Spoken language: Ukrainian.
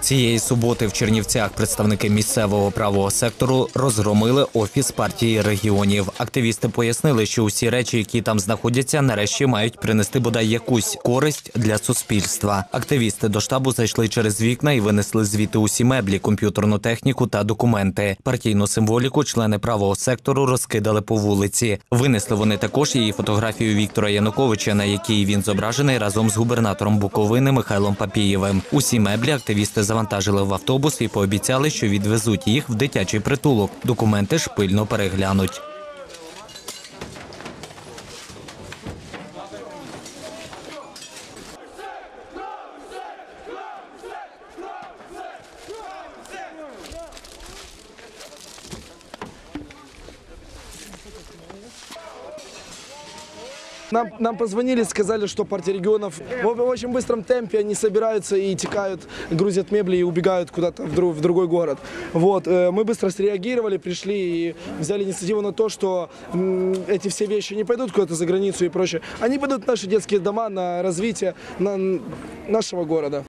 Цієї суботи в Чернівцях представники місцевого правого сектору розгромили офіс партії регіонів. Активісти пояснили, що усі речі, які там знаходяться, нарешті мають принести бодай якусь користь для суспільства. Активісти до штабу зайшли через вікна і винесли звідти усі меблі, комп'ютерну техніку та документи. Партійну символіку члени правого сектору розкидали по вулиці. Винесли вони також її фотографію Віктора Януковича, на якій він зображений разом з губернатором Буковини Михайлом Папієвим. Усі меблі активісти завантажили в автобус і пообіцяли, що відвезуть їх в дитячий притулок. Документи ж пильно переглянуть. Нам, нам позвонили, сказали, что партия регионов в, в очень быстром темпе они собираются и текают, грузят мебли и убегают куда-то в, друг- в другой город. Вот, э, мы быстро среагировали, пришли и взяли инициативу на то, что эти все вещи не пойдут куда-то за границу и прочее. Они пойдут в наши детские дома на развитие на, нашего города.